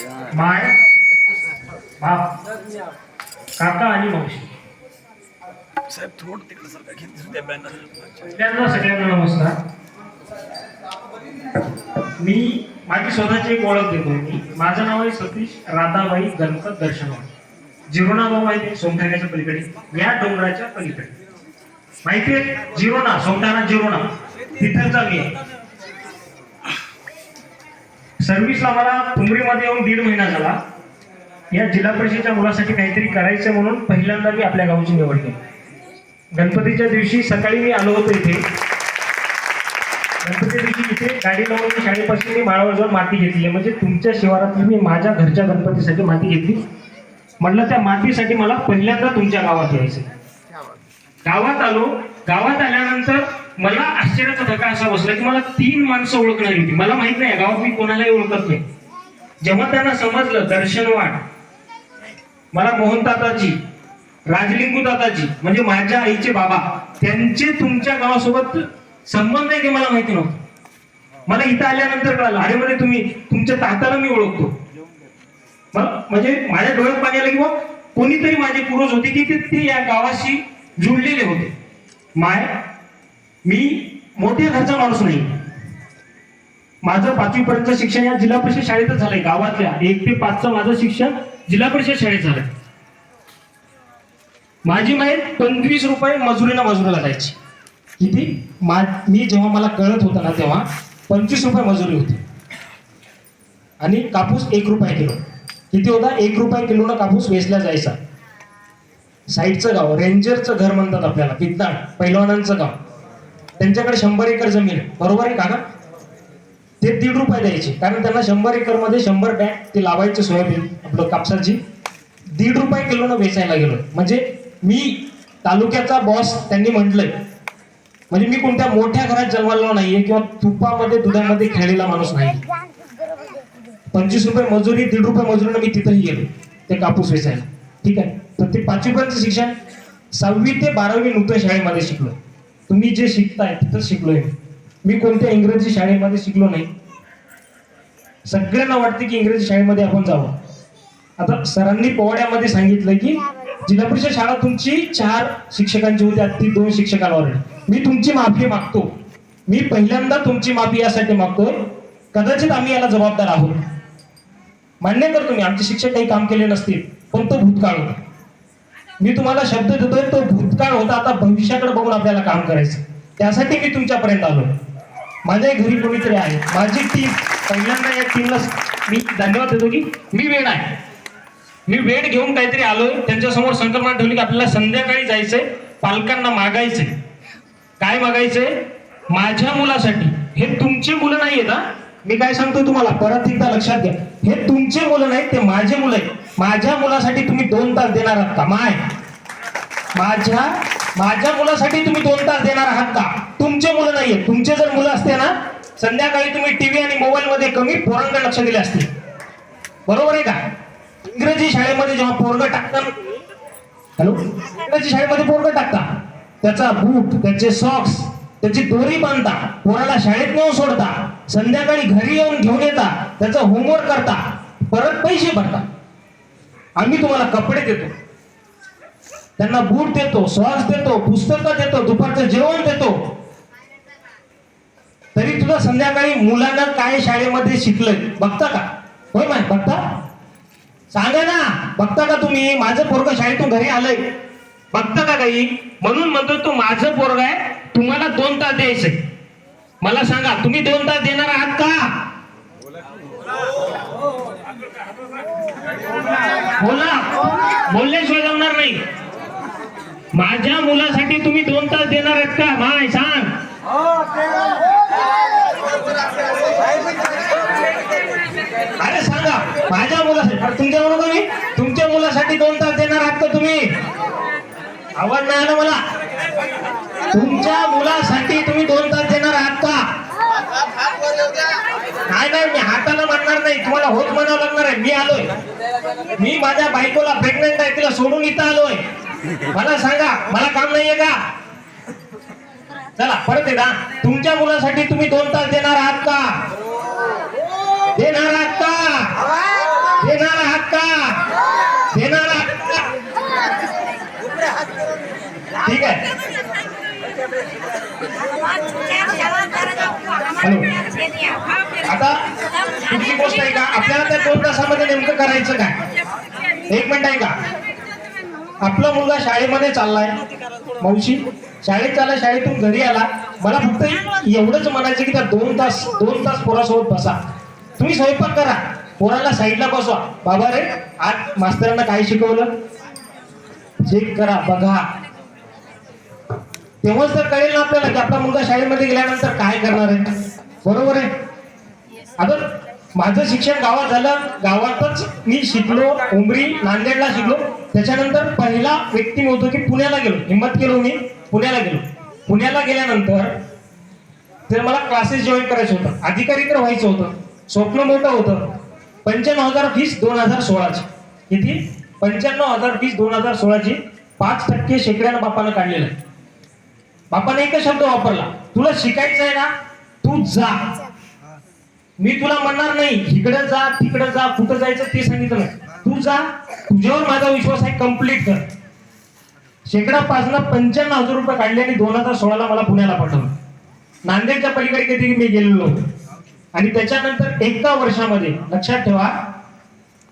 माय बाप काका आणि मावशी. साहेब थोडं तिकडे सारखं घेत द्या बॅनर पहिल्यांदा सगळ्यांना नमस्कार. मी माझी स्वतःची एक ओळख देतो. मी माझं नाव आहे सतीश राधाबाई गणपत दर्शनवाड. माहिती आहे सोमठाण्याच्या पलीकडे या डोंगराच्या पलीकडे. माहिती आहे? जिरोना सोमठाणा जिरोना. तिथलचा मी आहे. सर्व्हिसला मला तुमरीमध्ये येऊन दीड महिना झाला. या जिल्हा परिषदेच्या मुलासाठी काहीतरी करायचं म्हणून पहिल्यांदा मी आपल्या गावची निवड केली. गणपतीच्या दिवशी सकाळी मी आलो होतो इथे. गणपतीच्या दिवशी इथे गाडी लावून मी शाळेपासून मी माळावर जाऊन माती घेतली. म्हणजे तुमच्या शिवारातली मी माझ्या घरच्या गणपतीसाठी माती घेतली. म्हटलं त्या मातीसाठी मला पहिल्यांदा तुमच्या गावात यायचं गावात आलो. गावात आल्यानंतर मला आश्चर्याचा धक्का असा बसला की मला तीन माणसं ओळखणारी होती. मला माहीत नाही गावात मी कोणालाही ओळखत नाही. जेव्हा त्यांना समजलं दर्शनवाड मला मोहन ताताजी राजलिंगू ताताजी म्हणजे माझ्या आईचे बाबा त्यांचे तुमच्या गावासोबत संबंध आहे ते मला माहिती नव्हतं. मला इथं आल्यानंतर कळालं अरे म्हणजे तुम्ही तुमच्या ताताला मी ओळखतो. म्हणजे माझ्या डोळ्यात पाणी आलं कोणीतरी माझे पूर्वज होते की ते- ते या गावाशी जुळलेले होते. माय मी मोठ्या घरचा माणूस नाही. माझं पाचवी पर्यंत शिक्षण या जिल्हा परिषद शाळेतच झालंय गावातल्या. एक ते पाचचं माझं शिक्षण जिल्हा परिषद शाळेत झालंय. माझी माहीत पंचवीस रुपये मजुरीला मजुरीला जायची. किती मा मी जेव्हा मला कळत होता ना तेव्हा पंचवीस रुपये मजुरी होती. आणि कापूस एक रुपये किलो. किती होता? एक रुपया किलोनं कापूस वेचला जायचा. साईडचं गाव रेंजरचं घर म्हणतात आपल्याला पित्ताड पैलवानांचं गाव. त्यांच्याकडे शंभर एकर जमीन आहे. बरोबर आहे काका ते दीड रुपये द्यायचे. कारण त्यांना शंभर एकरमध्ये शंभर बॅग ते लावायचे सोयाबीन आपलं कापसाची. दीड रुपये किलोनं वेचायला गेलो म्हणजे मी तालुक्याचा बॉस त्यांनी म्हटलंय. म्हणजे मी कोणत्या मोठ्या घरात जन्मलो नाहीये किंवा तुपामध्ये दुधामध्ये खेळलेला माणूस नाही. पंचवीस रुपये मजुरी दीड रुपये मजुरीनं मी तिथंही गेलो ते कापूस वेचायला. ठीक आहे? तर ते पाचवीपर्यंत शिक्षण सहावी ते बारावी नूतन शाळेमध्ये शिकलो तुम्ही जे शिकताय तिथं शिकलोय. मी. कोणत्या इंग्रजी शाळेमध्ये शिकलो नाही. सगळ्यांना वाटते की इंग्रजी शाळेमध्ये आपण जावं. आता सरांनी पोवाड्यामध्ये सांगितलं की जिल्हा परिषद शाळा तुमची चार शिक्षकांची होती आता ती दोन शिक्षकांवर मी तुमची माफी मागतो. मी पहिल्यांदा तुमची माफी यासाठी मागतोय कदाचित आम्ही याला जबाबदार आहोत. मान्य करतो मी आमचे शिक्षक काही काम केले नसतील पण तो भूतकाळ होता. मी तुम्हाला शब्द देतोय तो भूतकाळ होता आता भविष्याकडे बघून आपल्याला काम करायचं. त्यासाठी मी तुमच्यापर्यंत आलो माझ्याही घरी कोणीतरी आहे. माझी टीम पहिल्यांदा या टीमला मी धन्यवाद देतो की मी वेळ आहे. मी वेळ घेऊन काहीतरी आलोय. त्यांच्यासमोर संकल्पना ठेवली की आपल्याला संध्याकाळी जायचंय पालकांना मागायचंय. काय मागायचंय? माझ्या मुलासाठी. हे तुमची मुलं नाही आहेत हा. मी काय सांगतो तुम्हाला परत एकदा लक्षात घ्या. हे तुमचे मुलं नाहीत ते माझे मुलं आहेत. माझ्या मुलासाठी तुम्ही दोन तास देणार आहात का? माय. माझ्या माझ्या मुलासाठी तुम्ही दोन तास देणार आहात का? तुमचे मुलं नाहीये तुमचे जर मुलं असते ना संध्याकाळी तुम्ही टीव्ही आणि मोबाईल मध्ये कमी पोरांकडे लक्ष दिले असते. बरोबर आहे का? इंग्रजी शाळेमध्ये जेव्हा पोरग टाकतात हॅलो? इंग्रजी शाळेमध्ये पोरग टाकता. त्याचा बूट त्याचे सॉक्स त्याची दोरी बांधता. पोराला शाळेत नेऊन सोडता. संध्याकाळी घरी येऊन घेऊन येता त्याचा होमवर्क करता परत पैसे भरता. आम्ही तुम्हाला कपडे देतो. त्यांना बूट देतो सॉक्स देतो पुस्तकं देतो दुपारचं जेवण देतो. तरी तुला संध्याकाळी मुलांना काय शाळेमध्ये शिकलंय बघता का? होय माय बघता? सांगा ना बघता का तुम्ही? माझं पोरग शाळेतून घरी आलंय. बघता का काही? म्हणून म्हणतो तो माझं पोरग आहे तुम्हाला दोन तास द्यायचंय. मला सांगा तुम्ही दोन तास देणार आहात का? बोला. बोलल्याशिवाय जमणार नाही. माझ्या मुलासाठी तुम्ही दोन तास देणार आहेत का? माय सांग. अरे सांगा. माझ्या मुलासाठी तुमच्या म्हणून तुम्ही तुमच्या मुलासाठी दोन तास देणार आहात का तुम्ही? आवाज नाही आला मला. तुमच्या मुलासाठी तुम्ही दोन तास देणार आहात का? काय नाही मी हाताला म्हणणार नाही. तुम्हाला होत म्हणावं लागणार आहे. मी आलोय. मी माझ्या बायकोला प्रेग्नेंट आहे तिला सोडून इथं आलोय. मला सांगा मला काम नाहीये का? चला परत ना तुमच्या मुलासाठी तुम्ही दोन तास देणार आहात का? देणार आहात का? देणार आहात का? देणार आहात ठीक आहे. आता कुठली गोष्ट आहे का? आपल्याला त्या दोन तासामध्ये नेमकं करायचं काय? एक मिनिट आहे का? आपला मुलगा शाळेमध्ये चाललाय. मावशी शाळेत चालला शाळेतून घरी आला. मला फक्त एवढंच म्हणायचं की त्या दोन तास दोन तास पोरासोबत बसा. तुम्ही स्वयंपाक करा. पोराला साईडला बसवा. बाबा रे आज मास्तरांना काय शिकवलं? चेक करा बघा. तेव्हाच तर कळेल ना आपल्याला की आपला मुलगा शाळेमध्ये गेल्यानंतर काय करणार आहे. बरोबर आहे. आता माझं शिक्षण गावात झालं. गावातच मी शिकलो उमरी नांदेडला शिकलो. त्याच्यानंतर पहिला व्यक्ती होतो की पुण्याला गेलो. हिंमत केलो मी पुण्याला गेलो. पुण्याला गेल्यानंतर तर मला क्लासेस जॉईन करायचं होतं. अधिकारी तर व्हायचं होतं. स्वप्न मोठं होतं. पंच्याण्णव हजार फीस दोन हजार सोळाची. किती? पंच्याण्णव हजार फीस दोन हजार सोळाची पाच टक्के शेकड्यानं बापानं काढलेलं. आहे बापाने एकच शब्द वापरला. तुला शिकायचं आहे ना? तू जा. मी तुला म्हणणार नाही इकडे जा तिकडे जा कुठं जायचं ते सांगितलं नाही. तू जा तुझ्यावर माझा विश्वास आहे कंप्लीट कर. शेकडा पाचनं पंच्याण्णव हजार रुपये काढले आणि दोन हजार सोळाला मला पुण्याला पाठवलं. नांदेडच्या पलीकडे कधी मी गेलेलो. आणि त्याच्यानंतर एका वर्षामध्ये लक्षात ठेवा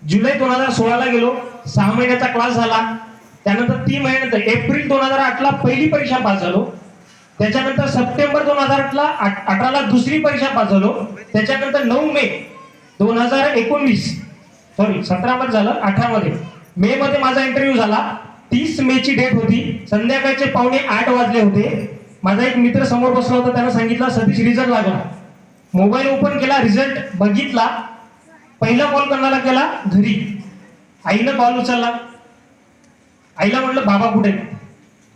जुलै दोन हजार सोळाला गेलो सहा महिन्याचा क्लास झाला. त्यानंतर तीन महिन्यानंतर एप्रिल दोन हजार आठला पहिली परीक्षा पास झालो. त्याच्यानंतर सप्टेंबर दोन हजार आठला अठराला दुसरी परीक्षा पास झालो. त्याच्यानंतर नऊ मे दोन हजार एकोणवीस. सॉरी सतरामध्ये झालं अठरामध्ये. मे मध्ये माझा इंटरव्ह्यू झाला. तीस मे ची डेट होती. संध्याकाळचे पावणे आठ वाजले होते. माझा एक मित्र समोर बसला होता त्यानं सांगितलं सतीश रिझल्ट लागला. मोबाईल ओपन केला रिझल्ट बघितला. पहिला कॉल करणारा गेला घरी. आईनं कॉल उचलला. आईला म्हटलं बाबा कुठे?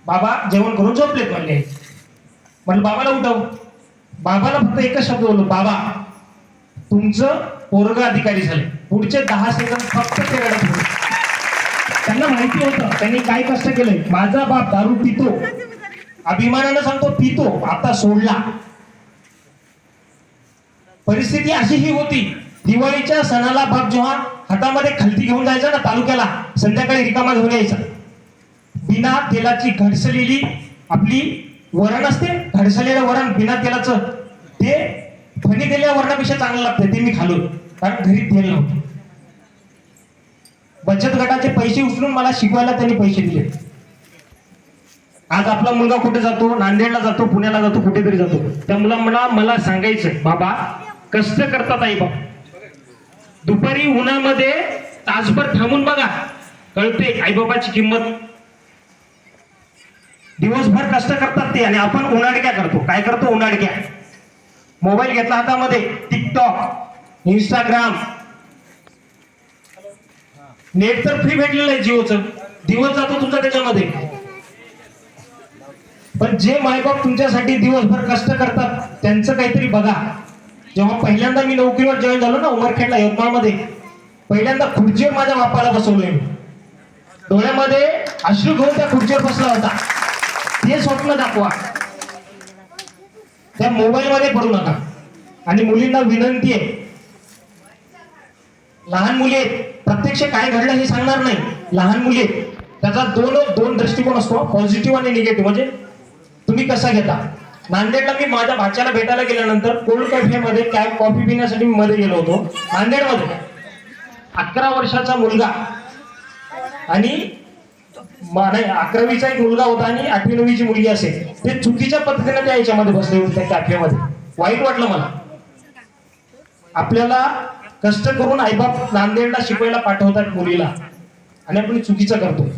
बाबा जेवण करून झोपलेत म्हणले. म्हटलं बाबाला उठव. बाबाला फक्त एकच शब्द बोललो बाबा तुमचं पोरग अधिकारी झाले. पुढचे दहा सेकंद फक्त ते रडत होते. त्यांना माहिती होतं त्यांनी काय कष्ट केलंय. माझा बाप दारू पितो. अभिमानानं सांगतो पितो. आता सोडला. परिस्थिती अशी ही होती. दिवाळीच्या सणाला बाप जेव्हा हातामध्ये खलती घेऊन जायचा ना तालुक्याला संध्याकाळी रिकामा घेऊन यायचा. बिना तेलाची घडसलेली आपली वरण असते घडसलेलं वरण बिना तेलाचं. ते फणी दिलेल्या वरणापेक्षा चांगलं लागतं ते मी खालो कारण घरी तेल नव्हतं. बचत गटाचे पैसे उचलून मला शिकवायला त्यांनी पैसे दिले. आज आपला मुलगा कुठे जातो? नांदेडला जातो पुण्याला जातो कुठेतरी जातो. त्या मुलांना मला सांगायचं बाबा कष्ट करतात आई बाबा दुपारी उन्हामध्ये तासभर थांबून बघा. कळते आईबाबाची किंमत दिवसभर कष्ट करतात ते आणि आपण उन्हाडक्या करतो. काय करतो? उन्हाडक्या. मोबाईल घेतला हातामध्ये. टिकटॉक इंस्टाग्राम नेट तर फ्री भेटलेलं आहे जिओचं. दिवस जातो तुमचा त्याच्यामध्ये. पण जे मायबाप तुमच्यासाठी दिवसभर कष्ट करतात त्यांचं काहीतरी बघा. जेव्हा पहिल्यांदा मी नोकरीवर जॉईन झालो ना उमरखेडला यवतमाळमध्ये पहिल्यांदा खुर्चीवर माझ्या बापाला बसवलोय डोळ्यामध्ये अश्रू घेऊन त्या खुर्चीवर बसला होता. ते स्वप्न दाखवा. त्या मोबाईलमध्ये पडू नका. आणि मुलींना विनंती आहे. लहान मुली आहेत. प्रत्यक्ष काय घडलं हे सांगणार नाही. लहान मुली आहेत. त्याचा दोन दोन दृष्टिकोन असतो पॉझिटिव्ह आणि निगेटिव्ह म्हणजे तुम्ही कसा घेता? नांदेडला मी माझ्या भाच्याला भेटायला गेल्यानंतर कोल्ड कॅफेमध्ये कॅब कॉफी पिण्यासाठी मी मध्ये गेलो होतो. नांदेडमध्ये अकरा वर्षाचा मुलगा आणि नाही अकरावीचा एक मुलगा होता आणि आठवी नववीची मुलगी असेल ते चुकीच्या पद्धतीने त्या याच्यामध्ये बसले होते त्या कॅफेमध्ये. वाईट वाटलं मला. आपल्याला कष्ट करून आईबाप नांदेडला शिकवायला पाठवतात मुलीला. आणि आपण चुकीचं करतो.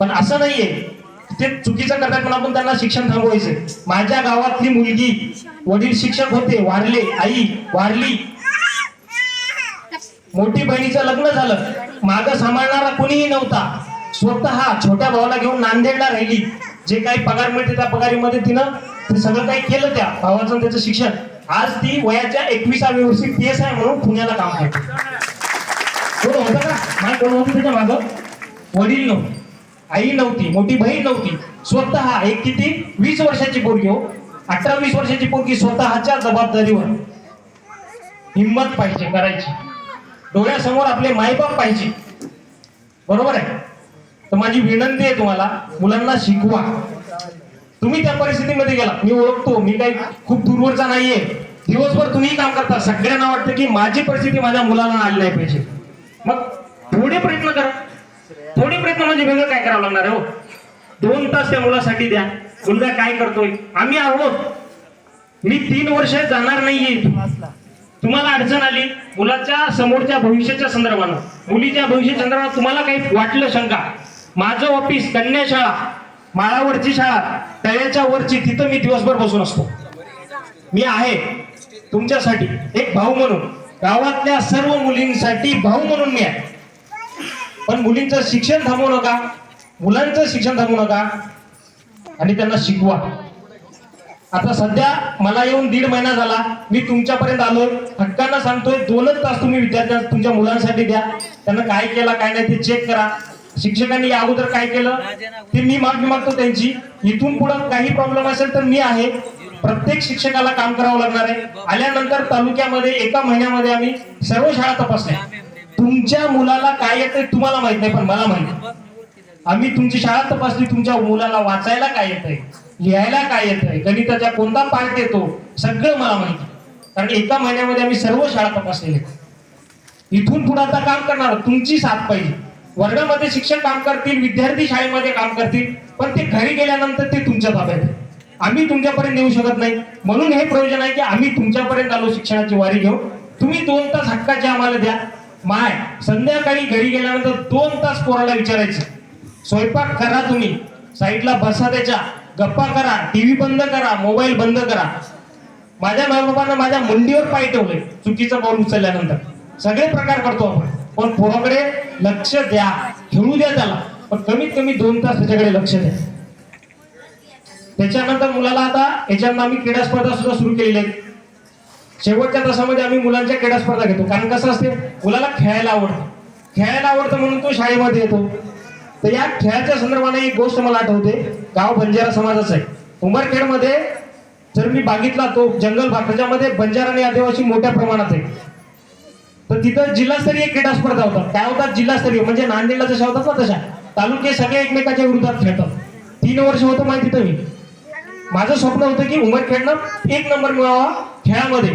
पण असं नाहीये. ते चुकीचं करतात पण आपण त्यांना शिक्षण थांबवायचं. माझ्या गावातली मुलगी वडील शिक्षक होते वारले आई वारली. मोठी बहिणीचं लग्न झालं. माग सांभाळणारा कोणीही नव्हता. स्वतः छोट्या भावाला घेऊन नांदेडला राहिली. जे काही पगार मिळते त्या पगारीमध्ये तिनं ते सगळं काही केलं त्या भावाचं त्याचं शिक्षण. आज ती वयाच्या एकविसाव्या वर्षी पी एस आय म्हणून पुण्याला काम करते. कोण होतं का? नाही कोण होतं त्याच्या माग? वडील नव्हते. आई नव्हती मोठी बहीण नव्हती. स्वतः एक किती? वीस वर्षाची पोरगी हो. अठरा वीस वर्षाची पोरगी स्वतःच्या जबाबदारीवर हिंमत पाहिजे करायची. डोळ्यासमोर आपले मायबाप पाहिजे. बरोबर आहे? तर माझी विनंती आहे तुम्हाला मुलांना शिकवा. तुम्ही त्या परिस्थितीमध्ये गेला. मी ओळखतो मी काही खूप दूरवरचा नाहीये. दिवसभर तुम्ही काम करता. सगळ्यांना वाटतं की माझी परिस्थिती माझ्या मुलाला आली नाही पाहिजे. मग थोडे प्रयत्न करा. थोडे प्रयत्न म्हणजे वेगळं काय करावं लागणार हो? दोन तास त्या मुलासाठी द्या. मुलगा काय करतोय? आम्ही आहोत. मी तीन वर्ष जाणार नाहीये तुम्हाला अडचण आली मुलाच्या समोरच्या भविष्याच्या संदर्भानं. मुलीच्या भविष्याच्या संदर्भात तुम्हाला काही वाटलं शंका. माझं ऑफिस कन्या शाळा माळावरची शाळा तळ्याच्या वरची तिथं मी दिवसभर बसून असतो. मी आहे तुमच्यासाठी एक भाऊ म्हणून. गावातल्या सर्व मुलींसाठी भाऊ म्हणून मी आहे. पण मुलींचं शिक्षण थांबवू नका मुलांचं शिक्षण थांबवू नका आणि त्यांना शिकवा. आता सध्या मला येऊन दीड महिना झाला मी तुमच्यापर्यंत आलो. हक्कांना सांगतोय दोनच तास तुम्ही विद्यार्थ्यांना तुमच्या मुलांसाठी द्या. त्यांना काय केला काय नाही ते चेक करा. शिक्षकांनी या अगोदर काय केलं? ते मी मागणी मागतो त्यांची. इथून पुढे काही प्रॉब्लेम असेल तर मी आहे. प्रत्येक शिक्षकाला काम करावं लागणार आहे. आल्यानंतर तालुक्यामध्ये एका महिन्यामध्ये आम्ही सर्व शाळा तपासल्या. तुमच्या मुलाला काय येतंय तुम्हाला माहीत नाही पण मला माहिती. आम्ही तुमची शाळा तपासली तुमच्या मुलाला वाचायला काय येतंय लिहायला काय येतंय गणिताचा कोणता पार्ट येतो? सगळं मला माहिती कारण एका महिन्यामध्ये आम्ही सर्व शाळा तपासलेल्या. इथून पुढे आता काम करणार तुमची साथ पाहिजे. वर्गामध्ये शिक्षक काम करतील विद्यार्थी शाळेमध्ये काम करतील पण ते घरी गेल्यानंतर ते तुमच्या ताब्यात आहे. आम्ही तुमच्यापर्यंत येऊ शकत नाही. म्हणून हे प्रयोजन आहे की आम्ही तुमच्यापर्यंत आलो शिक्षणाची वारी घेऊ. तुम्ही दोन तास हक्काचे आम्हाला द्या. माय संध्याकाळी घरी गेल्यानंतर दोन तास पोराला विचारायचं. स्वयंपाक करा तुम्ही. साईडला बसा त्याच्या. गप्पा करा. टीव्ही बंद करा. मोबाईल बंद करा. माझ्या मायबापानं माझ्या मुंडीवर पाय ठेवले. चुकीचं पाऊल उचलल्यानंतर. सगळे प्रकार करतो आपण. पण पोराकडे लक्ष द्या. खेळू द्या त्याला. पण कमीत कमी दोन तास त्याच्याकडे लक्ष द्या. त्याच्यानंतर मुलाला आता याच्यानंतर आम्ही क्रीडा स्पर्धा सुद्धा सुरू केलेल्या आहेत. शेवटच्या तासामध्ये आम्ही मुलांच्या क्रीडा स्पर्धा घेतो. कारण कसं असते मुलाला खेळायला आवडतं. खेळायला आवडतं म्हणून तो शाळेमध्ये येतो. तर या खेळाच्या संदर्भाने एक गोष्ट मला आठवते. गाव बंजारा समाजाचं आहे. उमरखेडमध्ये जर मी बघितला तो जंगल भाग त्याच्यामध्ये बंजारा आणि आदिवासी मोठ्या प्रमाणात आहे तर तिथं जिल्हास्तरीय क्रीडा स्पर्धा होतात. काय होतात? जिल्हास्तरीय. म्हणजे नांदेडला जशा होतात ना तशा. तालुके सगळे एकमेकाच्या विरोधात खेळतात. तीन वर्ष होतं माहिती तिथं मी माझं स्वप्न होतं की उमरखेडनं एक नंबर मिळावा खेळामध्ये.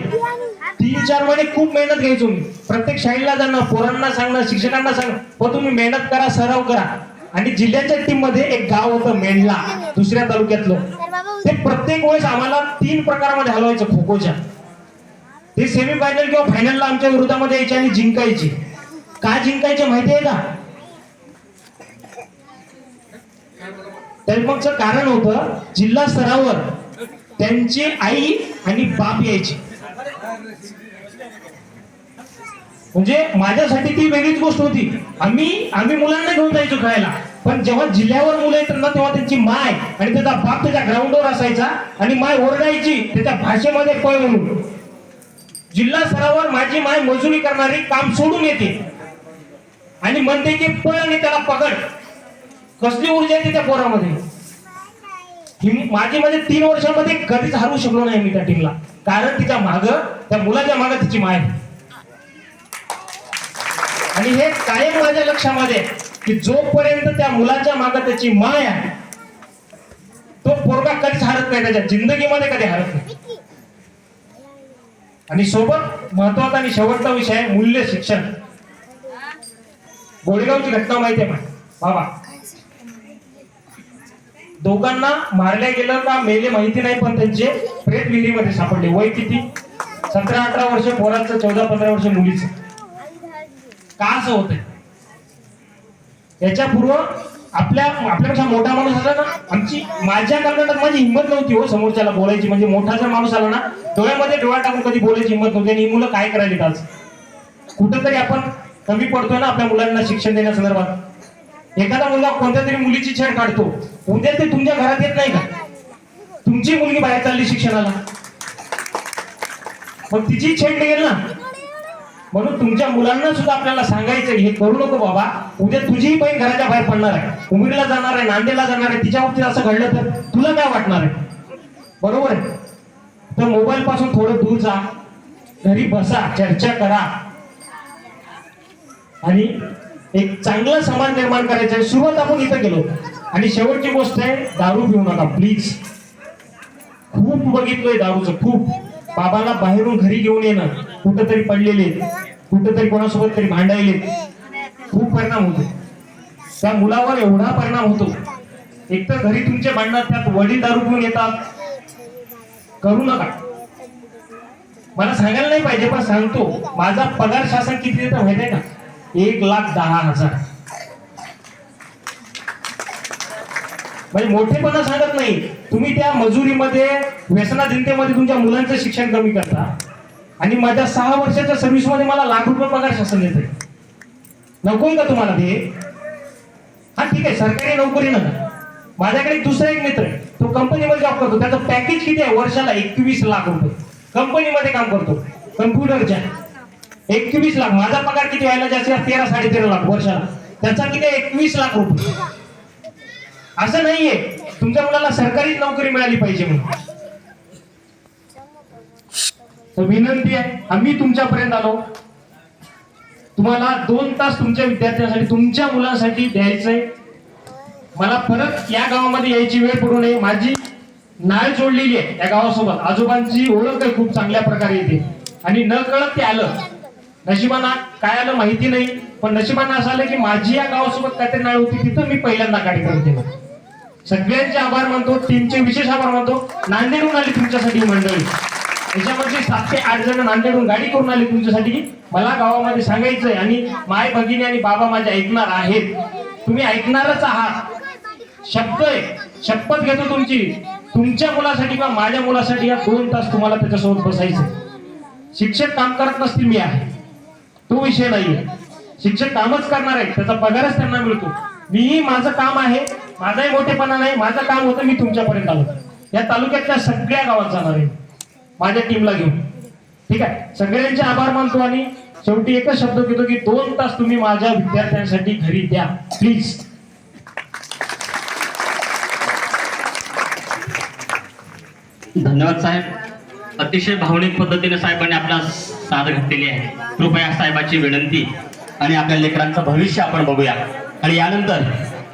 तीन चार महिने खूप मेहनत घ्यायचो मी. प्रत्येक शाळेला जाणं पोरांना सांगणं शिक्षकांना सांगणं. व तुम्ही मेहनत करा सराव करा. आणि जिल्ह्याच्या टीममध्ये एक गाव होतं मेंढला दुसऱ्या तालुक्यातलं. ते प्रत्येक वेळेस आम्हाला तीन प्रकारामध्ये हलवायचं खो खोच्या ही सेमी फायनल किंवा फायनलला आमच्या विरोधामध्ये यायची आणि जिंकायची. का जिंकायचे माहिती आहे का? त्यामागचं कारण होतं जिल्हा स्तरावर त्यांची आई आणि बाप यायची. म्हणजे माझ्यासाठी ती वेगळीच गोष्ट होती. आम्ही आम्ही मुलांना घेऊन जायचो खेळायला. पण जेव्हा जिल्ह्यावर मुलं येतात ना तेव्हा त्यांची माय आणि त्याचा बाप त्याच्या ग्राउंडवर असायचा आणि माय ओरडायची त्याच्या भाषेमध्ये पळ म्हणून. जिल्हा स्तरावर माझी माय मजुरी करणारी काम सोडून येते. आणि म्हणते की पळ आणि त्याला पकड. कसली ऊर्जा येते त्या पोरामध्ये? माझी म्हणजे तीन वर्षामध्ये कधीच हरवू शकलो नाही मी त्या टीमला. कारण तिच्या माग त्या मुलाच्या माग तिची माय आहे. आणि हे कायम माझ्या लक्षामध्ये आहे की जोपर्यंत त्या मुलाच्या माग त्याची माय आहे तो पोरगा कधीच हरत नाही त्याच्या जिंदगीमध्ये कधी हरत नाही. आणि सोबत महत्त्वाचा आणि शेवटचा विषय आहे मूल्य शिक्षण. गोडेगावची घटना माहिती आहे मला. बाबा. दोघांना मारल्या गेलं का मेले माहिती नाही पण त्यांचे प्रेत विहिरीमध्ये सापडले. वय किती? सतरा अठरा वर्ष पोराचं चौदा पंधरा वर्ष मुलीचं. का असं होतंय? याच्या पूर्व आपल्या आपल्यापेक्षा मोठा माणूस आला ना आमची माझ्या कर्नाटक माझी हिंमत नव्हती हो समोरच्याला बोलायची. म्हणजे मोठा जर माणूस आला ना डोळ्यामध्ये डोळा टाकून कधी बोलायची हिंमत नव्हती. आणि ही मुलं काय करायची आज? कुठंतरी आपण कमी पडतोय ना आपल्या मुलांना शिक्षण देण्यासंदर्भात. एखादा मुलगा कोणत्या तरी मुलीची छेड काढतो. उद्या ते तुमच्या घरात येत नाही का? तुमची मुलगी बाहेर चालली शिक्षणाला. मग तिची छेड निघेल ना. म्हणून तुमच्या मुलांना सुद्धा आपल्याला सांगायचं हे करू नको बाबा. उद्या तुझीही बहीण घराच्या बाहेर पडणार आहे. उमेरला जाणार आहे नांदेडला जाणार आहे तिच्या बाबतीत असं घडलं तर तुला काय वाटणार आहे? बरोबर आहे? तर मोबाईल पासून थोडं दूर जा. घरी बसा चर्चा करा. आणि एक चांगला समाज निर्माण करायचा आहे. सुरुवात आपण इथं गेलो आणि शेवटची गोष्ट आहे दारू पिऊ नका प्लीज खूप बघितलोय दारूचं खूप. बाबाला बाहेरून घरी घेऊन येणं. कुठंतरी पडलेले कुठंतरी कोणासोबत तरी भांडायले खूप परिणाम होतो. त्या मुलावर एवढा परिणाम होतो. एक तर घरी तुमच्या भांडणात त्यात वडील दारू पिऊन येतात. करू नका. मला सांगायला नाही पाहिजे पण सांगतो. माझा पगार शासन किती देतं माहिती आहे का? एक लाख दहा हजार. म्हणजे मोठेपणा सांगत नाही. तुम्ही त्या मजुरीमध्ये व्यसनाधीनतेमध्ये तुमच्या मुलांचं शिक्षण कमी करता. आणि माझ्या सहा वर्षाच्या सर्व्हिसमध्ये मला लाख रुपये पगार शासन देत नको का तुम्हाला ते? हा ठीक आहे सरकारी नोकरी नका. माझ्याकडे दुसरा एक मित्र आहे. तो कंपनीमध्ये जॉब करतो. त्याचं पॅकेज किती आहे? वर्षाला एकवीस लाख रुपये. कंपनीमध्ये काम करतो. कम्प्युटरच्या. एकवीस लाख. माझा पगार किती व्हायला जास्त तेरा साडे तेरा लाख वर्षाला. त्याचा किती एकवीस लाख रुपये. असं नाहीये. तुमच्या मुलाला सरकारी नोकरी मिळाली पाहिजे म्हणून. तर विनंती आहे आम्ही तुमच्यापर्यंत आलो. तुम्हाला दोन तास तुमच्या विद्यार्थ्यांसाठी तुमच्या मुलांसाठी द्यायचंय मला परत या गावामध्ये यायची वेळ पडू नये. माझी नाळ जोडलेली आहे त्या गावासोबत. आजोबांची ओळख आहे खूप चांगल्या प्रकारे येते आणि न कळत ते आलं. नशिबाना काय आलं माहिती नाही पण नशिबाना असं आलं की माझी या गावासोबत काहीतरी नाळ होती तिथं मी पहिल्यांदा कार्यक्रम केला सगळ्यांचे आभार मानतो टीमचे विशेष आभार मानतो. नांदेडून आली तुमच्यासाठी मंडळी. त्याच्यामध्ये सात ते आठ जण नांदेडून गाडी करून आली तुमच्यासाठी. मला गावामध्ये सांगायचंय आणि माय भगिनी आणि बाबा माझे ऐकणार आहेत. तुम्ही ऐकणारच आहात. शब्द आहे. शपथ घेतो तुमची. तुमच्या मुलासाठी किंवा माझ्या मुलासाठी या दोन तास तुम्हाला त्याच्यासोबत बसायचं शिक्षक काम करत नसतील मी आहे. तो विषय नाहीये. शिक्षक कामच करणार आहे त्याचा पगारच त्यांना मिळतो. मीही माझं काम आहे. माझाही मोठेपणा नाही. माझं काम होतं मी तुमच्यापर्यंत आलो. या तालुक्यातल्या सगळ्या गावात जाणार आहे. माझ्या टीमला घेऊन. ठीक आहे? सगळ्यांचे आभार मानतो आणि शेवटी एकच शब्द घेतो की दोन तास तुम्ही माझ्या विद्यार्थ्यांसाठी घरी द्या. प्लीज धन्यवाद साहेब. अतिशय भावनिक पद्धतीने साहेबांनी आपला साथ घातलेली आहे. कृपया साहेबाची विनंती आणि आपल्या लेकरांचं भविष्य आपण बघूया. आणि यानंतर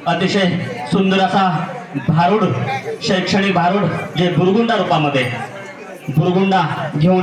अतिशय सुंदर असा भारूड शैक्षणिक भारूड जे बुरगुंडा रूपामध्ये बुरगुंडा घेऊन